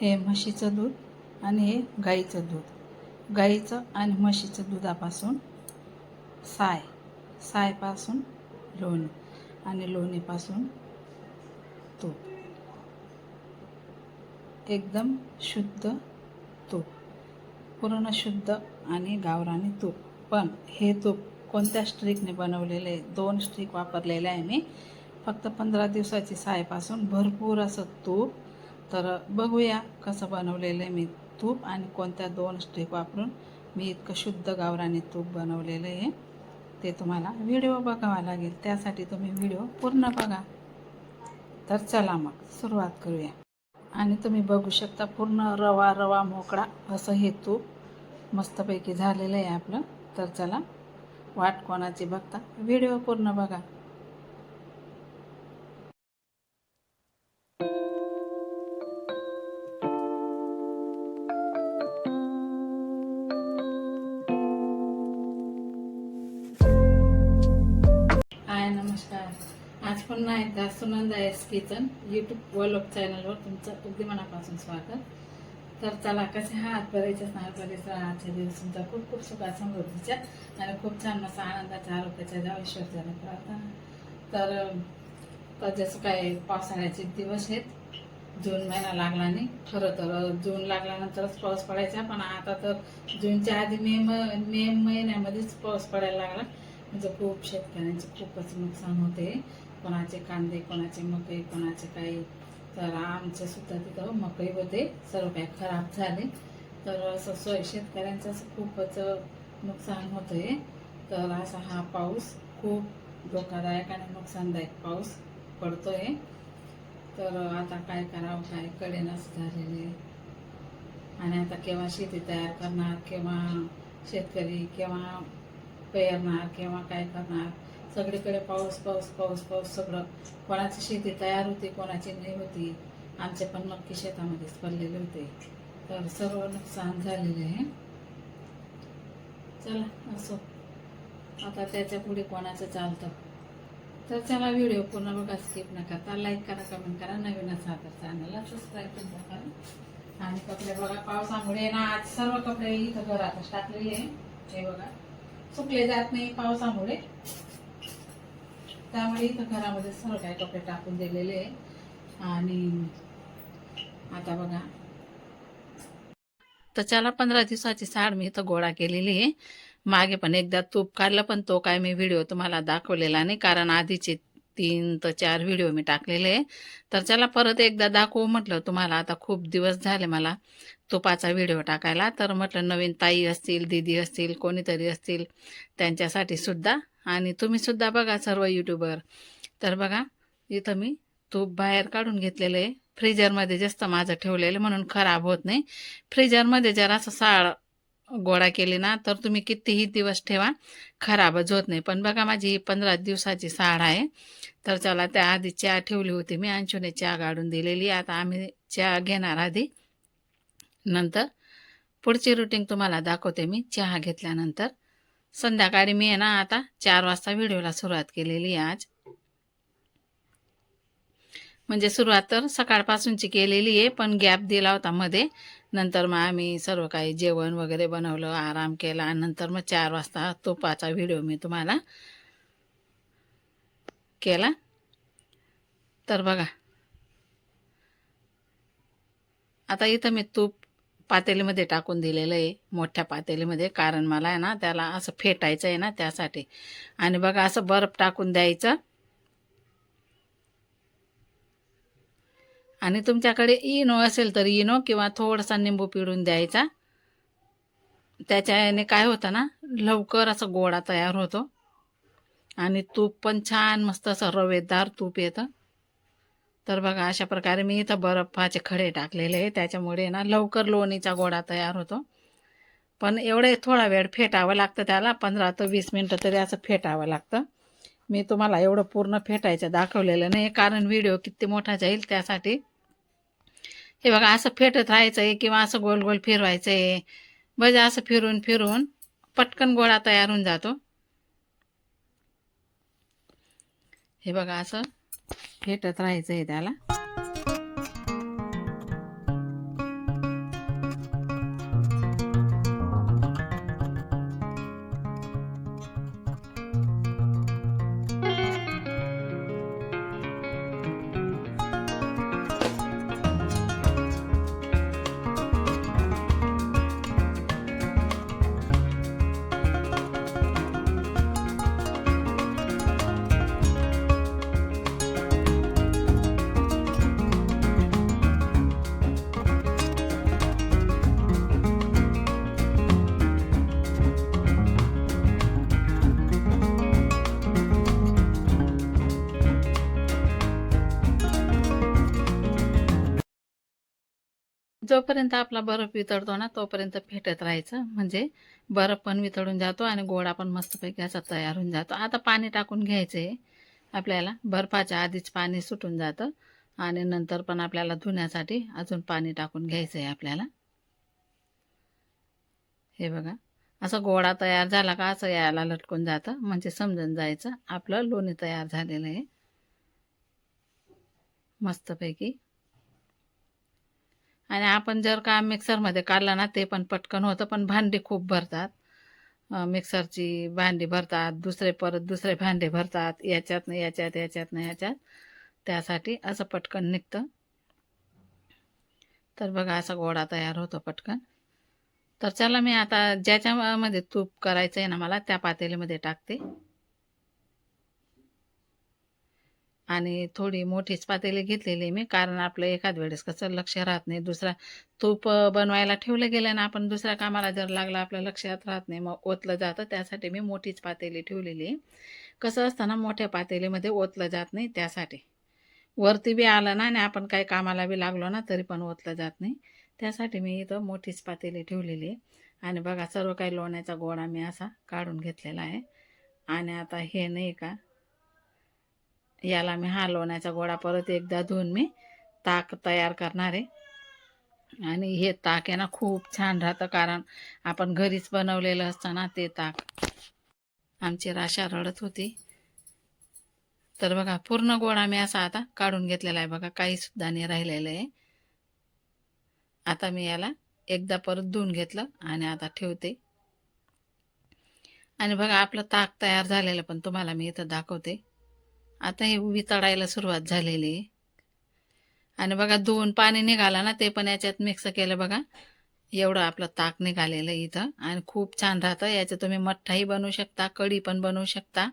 हे म्हशीचं दूध आणि हे गाईचं दूध. गाईचं आणि म्हशीचं दुधापासून साय. सायपासून लोणी आणि लोणीपासून तूप. एकदम शुद्ध तूप. पूर्ण शुद्ध आणि गावरानी तूप. पण हे तूप कोणत्या स्ट्रीकने बनवलेलं आहे? दोन स्ट्रीक वापरलेले आहे मी. फक्त पंधरा दिवसाची सायपासून भरपूर असं तूप तर बघूया कसं बनवलेलं आहे मी तूप आणि कोणत्या दोन स्टेप वापरून मी इतकं शुद्ध गावरानी तूप बनवलेलं आहे. ते तुम्हाला व्हिडिओ बघावा लागेल. त्यासाठी तुम्ही व्हिडिओ पूर्ण बघा. तर चला मग सुरुवात करूया. आणि तुम्ही बघू शकता पूर्ण रवा रवा मोकळा. असं हे तूप मस्तपैकी झालेलं आहे आपलं. तर चला वाट कोणाची बघता? व्हिडिओ पूर्ण बघा. सुनंदा एस किचन यूट्यूब व लोक चॅनलवर तुमचं अगदी मनापासून स्वागत. तर चला कसे हात बरेच स्नान आजच्या दिवस तुमचा खूप खूप सुखा समृद्धीच्या आणि खूप छान असा आनंदाच्या आरोग्याच्या द्यावा ईश्वरच्याने प्रार्थना तर तर जसं काय पावसाळ्याचे दिवस आहेत जून महिना लागला नाही. खरं तर जून लागल्यानंतरच पाऊस पडायचा पण आता तर जूनच्या आधी मे म मे महिन्यामध्येच पाऊस पडायला लागला. म्हणजे खूप शेतकऱ्यांचे खूपच नुकसान होते. कोणाचे कांदे कोणाचे मकई कोणाचे काही. तर आमचे सुद्धा तिथं मकई होते सर्व काही खराब झाले. तर असं सोय शेतकऱ्यांचं असं खूपच नुकसान होतंय. तर असा हा पाऊस खूप धोकादायक आणि नुकसानदायक पाऊस पडतोय. तर आता काय करावं काय कडेनच झालेले. आणि आता केव्हा शेती तयार करणार केव्हा शेतकरी केव्हा पेरणार केव्हा काय करणार. सगळीकडे पाऊस पाऊस पाऊस पाऊस सगळं. कोणाची शेती तयार होती कोणाची नाही होती आमचे पण नक्की शेतामध्येच पडलेले होते. तर सर्व नुकसान झालेले आहे. चला असो. आता त्याच्या पुढे कोणाचं चालतं? तर चला व्हिडिओ पूर्ण बघा स्किप न करता लाईक करा कमेंट करा. नवीन असा तर चॅनलला सबस्क्राईब सुद्धा करा. आणि कपडे बघा पावसामुळे ना आज सर्व कपडे इथं घरातच टाकलेले आहे. हे बघा. सुकले जात नाही पावसामुळे त्यामुळे इथं घरामध्ये सर्व काही कपडे टाकून दिलेले आणि आता बघा. तर त्याला पंधरा दिवसाची साड मी इथं गोळा केलेली आहे. मागे पण एकदा तूप काढलं पण तो काय मी व्हिडिओ तुम्हाला दाखवलेला नाही कारण आधीचे तीन तर चार व्हिडिओ मी टाकलेले आहे. तर त्याला परत एकदा दाखवू म्हटलं तुम्हाला आता खूप दिवस झाले मला तुपाचा व्हिडिओ टाकायला. तर म्हटलं नवीन ताई असतील दीदी असतील कोणीतरी असतील त्यांच्यासाठी सुद्धा आणि तुम्ही सुद्धा बघा सर्व यूट्यूबर तर बघा इथं मी तूप बाहेर काढून घेतलेलं आहे. फ्रीजरमध्ये जास्त माझं ठेवलेलं म्हणून खराब होत नाही. फ्रीजरमध्ये जर असं साळ गोळा केली ना तर तुम्ही कितीही दिवस ठेवा खराबच होत नाही. पण बघा माझी ही पंधरा दिवसाची साड आहे. तर चला त्या आधी चहा ठेवली होती मी. अंशुने चहा काढून दिलेली. आता आम्ही चहा घेणार आधी. नंतर पुढची रुटीन तुम्हाला दाखवते मी चहा घेतल्यानंतर. संध्याकाळी मी आहे ना आता चार वाजता व्हिडिओला सुरुवात केलेली आहे आज. म्हणजे सुरुवात तर सकाळपासूनची केलेली आहे पण गॅप दिला होता मध्ये. नंतर मग आम्ही सर्व काही जेवण वगैरे बनवलं आराम केला आणि नंतर मग चार वाजता तुपाचा व्हिडिओ मी तुम्हाला केला. तर बघा. आता इथं मी तूप पातेलीमध्ये टाकून दिलेलं आहे मोठ्या पातेलीमध्ये कारण मला आहे ना त्याला असं फेटायचं आहे ना त्यासाठी. आणि बघा असं बर्फ टाकून द्यायचं. आणि तुमच्याकडे इनो असेल तर इनो किंवा थोडासा निंबू पिळून द्यायचा. त्याच्याने काय होतं ना लवकर असं गोळा तयार होतो. आणि तूप पण छान मस्त असं रवेदार तूप येतं. तर बघा अशा प्रकारे मी इथं बर्फाचे खडे टाकलेले त्याच्यामुळे ना लवकर लोणीचा गोळा तयार होतो. पण एवढे थोडा वेळ फेटावं लागतं त्याला पंधरा ते वीस मिनटं तरी असं फेटावं लागतं. मी तुम्हाला एवढं पूर्ण फेटायचं दाखवलेलं नाही कारण व्हिडिओ किती मोठा जाईल त्यासाठी. हे बघा असं फेटत राहायचं आहे किंवा असं गोल गोल फिरवायचं आहे बजा असं फिरून फिरून पटकन गोळा तयार होऊन जातो. हे बघा असं फेटत राहायचं आहे त्याला. जोपर्यंत आपला बर्फ वितळतो ना तोपर्यंत फेटत राहायचं. म्हणजे बर्फ पण वितळून जातो आणि गोळा पण मस्तपैकी असा तयार होऊन जातो. आता पाणी टाकून घ्यायचं. आहे आपल्याला बर्फाच्या आधीच पाणी सुटून जातं. आणि नंतर पण आपल्याला धुण्यासाठी अजून पाणी टाकून घ्यायचं आहे आपल्याला. हे बघा. असं गोळा तयार झाला का असं यायला लटकून जातं. म्हणजे समजून जायचं. आपलं लोणी तयार झालेलं आहे. मस्तपैकी आणि आपण जर का मिक्सरमध्ये काढलं ना ते पण पटकन होतं पण भांडी खूप भरतात. मिक्सरची भांडी भरतात दुसरे परत दुसरे भांडे भरतात याच्यात नाही याच्यात याच्यात नाही याच्यात. त्यासाठी असं पटकन निघतं. तर बघा असा गोळा तयार होतो पटकन. तर चला मी आता ज्याच्यामध्ये तूप करायचं आहे ना मला त्या पातेलीमध्ये टाकते. आणि थोडी मोठीच पातेली घेतलेली मी कारण आपलं एखाद वेळेस कसं लक्ष राहत नाही दुसरा तूप बनवायला ठेवलं गेलं ना आपण दुसऱ्या कामाला जर लागलं आपल्या लक्षात राहत नाही मग ओतलं जातं. त्यासाठी मी मोठीच पातेली ठेवलेली आहे. कसं असतं ना मोठ्या पातेलीमध्ये ओतलं जात नाही त्यासाठी. वरती बी आलं ना आणि आपण काही कामाला बी लागलो ना तरी पण ओतलं जात नाही. त्यासाठी मी इथं मोठीच पातेली ठेवलेली आहे. आणि बघा सर्व काही लोण्याचा गोळा मी असा काढून घेतलेला आहे. आणि आता हे नाही का याला मी हा लोण्याचा गोळा परत एकदा धुवून मी ताक तयार करणार आहे. आणि हे ताक आहे ना खूप छान राहतं कारण आपण घरीच बनवलेलं असतं ना ते ताक. आमची राशा रडत होती. तर बघा पूर्ण गोळा मी असा आता काढून घेतलेला आहे बघा काही सुद्धा नाही राहिलेलं आहे. आता मी याला एकदा परत धुवून घेतलं आणि आता ठेवते. आणि बघा आपलं ताक तयार झालेलं पण तुम्हाला मी इथं दाखवते. आता हे वितळायला सुरुवात झालेली आहे. आणि बघा दोन पाणी निघाला ना ते पण याच्यात मिक्स केलं बघा. एवढं आपलं ताक निघालेलं आहे इथं. आणि खूप छान राहतं. याचं तुम्ही मठ्ठाही बनवू शकता कढी पण बनवू शकता.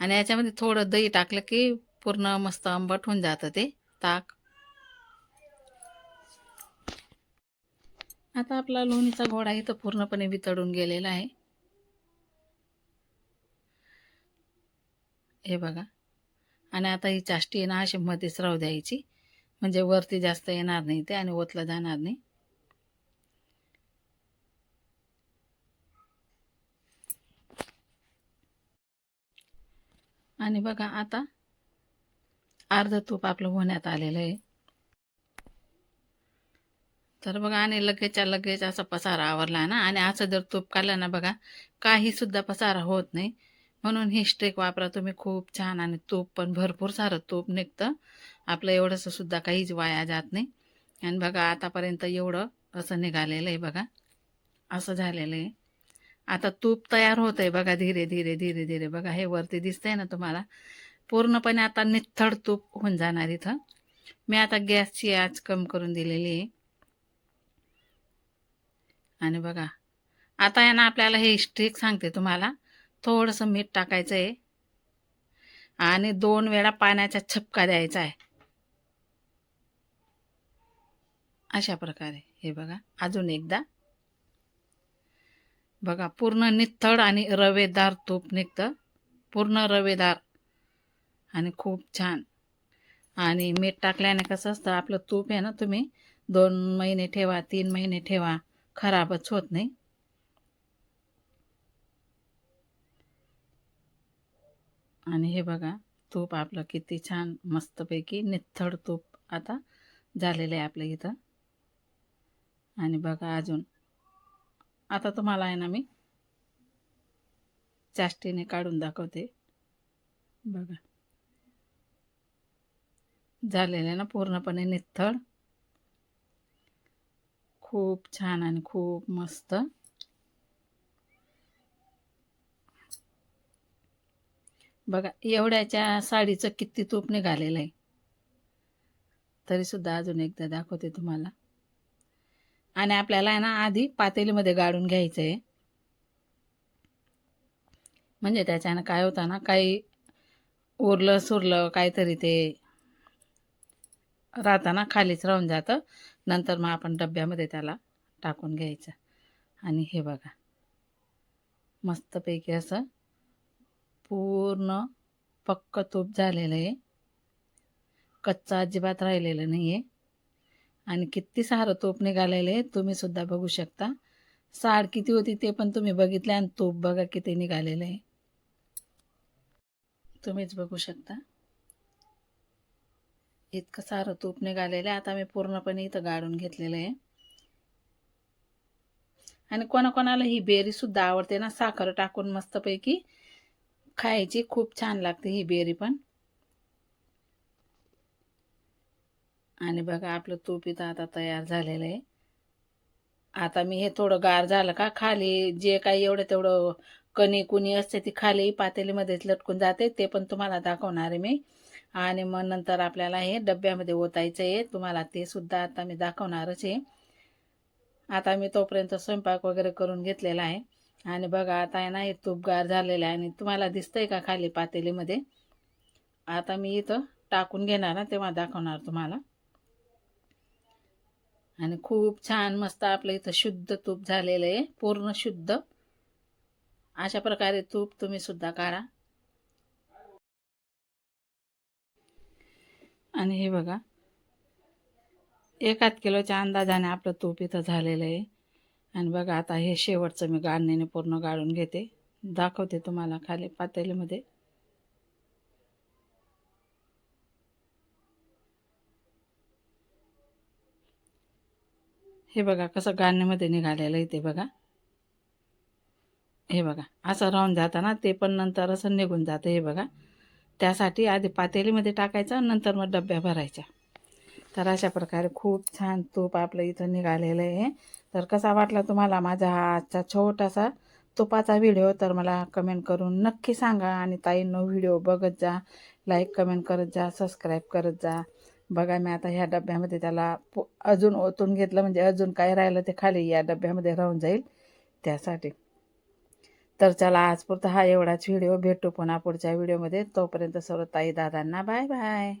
आणि याच्यामध्ये थोडं दही टाकलं की पूर्ण मस्त आंबट होऊन जातं ते ताक. आता आपला लोणीचा घोडा इथं पूर्णपणे वितळून गेलेला आहे. हे बघा. आणि आता ही चाष्टी आहे ना अशी मध्येच राहू द्यायची. म्हणजे वरती जास्त येणार नाही ते आणि ओतलं जाणार नाही. आणि बघा आता अर्ध तूप आपलं होण्यात आलेलं आहे. तर बघा आणि लगेचच्या लगेच असा पसारा आवरला ना आणि असं जर तूप काढलं ना बघा काही सुद्धा पसारा होत नाही. म्हणून हे स्टेक वापरा. तुम्ही खूप छान आणि तूप पण भरपूर सारं तूप निघतं. आपलं एवढंसं सुद्धा काहीच वाया जात नाही. आणि बघा आतापर्यंत एवढं असं निघालेलं आहे बघा. असं झालेलं आहे. आता तूप तयार होत आहे बघा धीरे धीरे धीरे धीरे. बघा हे वरती दिसतंय ना तुम्हाला? पूर्णपणे आता निथड तूप होऊन जाणार इथं. मी आता गॅसची आच कम करून दिलेली आहे. आणि बघा आता आहे ना आपल्याला हे स्ट्रिक सांगते तुम्हाला. थोडंसं मीठ टाकायचं आहे आणि दोन वेळा पाण्याचा छपका द्यायचा आहे अशा प्रकारे. हे बघा अजून एकदा. बघा पूर्ण निथळ आणि रवेदार तूप निघतं. पूर्ण रवेदार. आणि खूप छान. आणि मीठ टाकल्याने कसं असतं आपलं तूप आहे ना तुम्ही दोन महिने ठेवा तीन महिने ठेवा खराबच होत नाही. आणि हे बघा तूप आपलं किती छान मस्तपैकी निथळ तूप आता झालेलं आहे आपलं इथं. आणि बघा अजून आता तुम्हाला आहे ना मी चाष्टीने काढून दाखवते. बघा. झालेलं आहे ना पूर्णपणे निथळ. खूप छान आणि खूप मस्त. बघा एवढ्याच्या साडीचं किती तूप निघालेलं आहे. तरीसुद्धा अजून एकदा दाखवते तुम्हाला. आणि आपल्याला आहे ना आधी पातेलीमध्ये गाळून घ्यायचं आहे म्हणजे त्याच्यानं काय होतं ना काही उरलं सुरलं काहीतरी ते राहताना खालीच राहून जातं. नंतर मग आपण डब्यामध्ये त्याला टाकून घ्यायचं. आणि हे बघा मस्तपैकी असं पूर्ण पक्क तूप झालेलं आहे. कच्चा अजिबात राहिलेलं नाही आहे आणि किती सारं तूप निघालेलं आहे तुम्ही सुद्धा बघू शकता. साड किती होती ते पण तुम्ही बघितले आणि तूप बघा किती निघालेलं आहे. तुम्हीच बघू शकता. इतकं सारं तूप निघालेलं आहे. आता मी पूर्णपणे इथं गाळून घेतलेलं आहे. आणि कोणाकोणाला ही बेरी सुद्धा आवडते ना साखर टाकून मस्तपैकी खायची खूप छान लागते ही बेरी पण. आणि बघा आपलं तूप इथं आता तयार झालेलं आहे. आता मी हे थोडं गार झालं का खाली जे काही एवढं तेवढं कणी कुणी असते ती खाली पातेलीमध्येच लटकून जाते ते पण तुम्हाला दाखवणार आहे मी. आणि मग नंतर आपल्याला हे डब्यामध्ये ओतायचं आहे. तुम्हाला ते सुद्धा आता मी दाखवणारच आहे. आता मी तोपर्यंत स्वयंपाक वगैरे करून घेतलेला आहे. आणि बघा आता आहे ना हे तूप गार झालेलं आहे आणि तुम्हाला दिसतंय का खाली पातेलीमध्ये? आता मी इथं टाकून घेणार ना तेव्हा दाखवणार तुम्हाला. आणि खूप छान मस्त आपलं इथं शुद्ध तूप झालेलं आहे पूर्ण शुद्ध. अशा प्रकारे तूप तुम्ही सुद्धा काढा. आणि हे बघा एकाच किलोच्या अंदाजाने आपलं तूप इथं झालेलं आहे. आणि बघा आता हे शेवटचं मी गाळणीने पूर्ण गाळून घेते. दाखवते तुम्हाला खाली पातेलीमध्ये. हे बघा कसं गाळणीमध्ये निघालेलं आहे ते बघा. हे बघा असं राहून जातं ना ते पण नंतर असं निघून जातं हे बघा. त्यासाठी आधी पातेलीमध्ये टाकायचं नंतर मग डब्या भरायच्या. तर अशा प्रकारे खूप छान तूप आपलं इथं निघालेलं आहे. तर कसा वाटला तुम्हाला माझा हा आजचा छोटासा तुपाचा व्हिडिओ? तर मला कमेंट करून नक्की सांगा आणि ताईंनो व्हिडिओ बघत जा लाईक कमेंट करत जा सबस्क्राईब करत जा. बघा मी आता ह्या डब्यामध्ये त्याला पो अजून ओतून घेतलं म्हणजे अजून काय राहिलं ते खाली या डब्यामध्ये राहून जाईल त्यासाठी. तर चला आज पुरता हा एवढाच व्हिडिओ भेटू पुन्हा पुढच्या व्हिडिओमध्ये. तोपर्यंत सर्व ताई दादांना बाय बाय.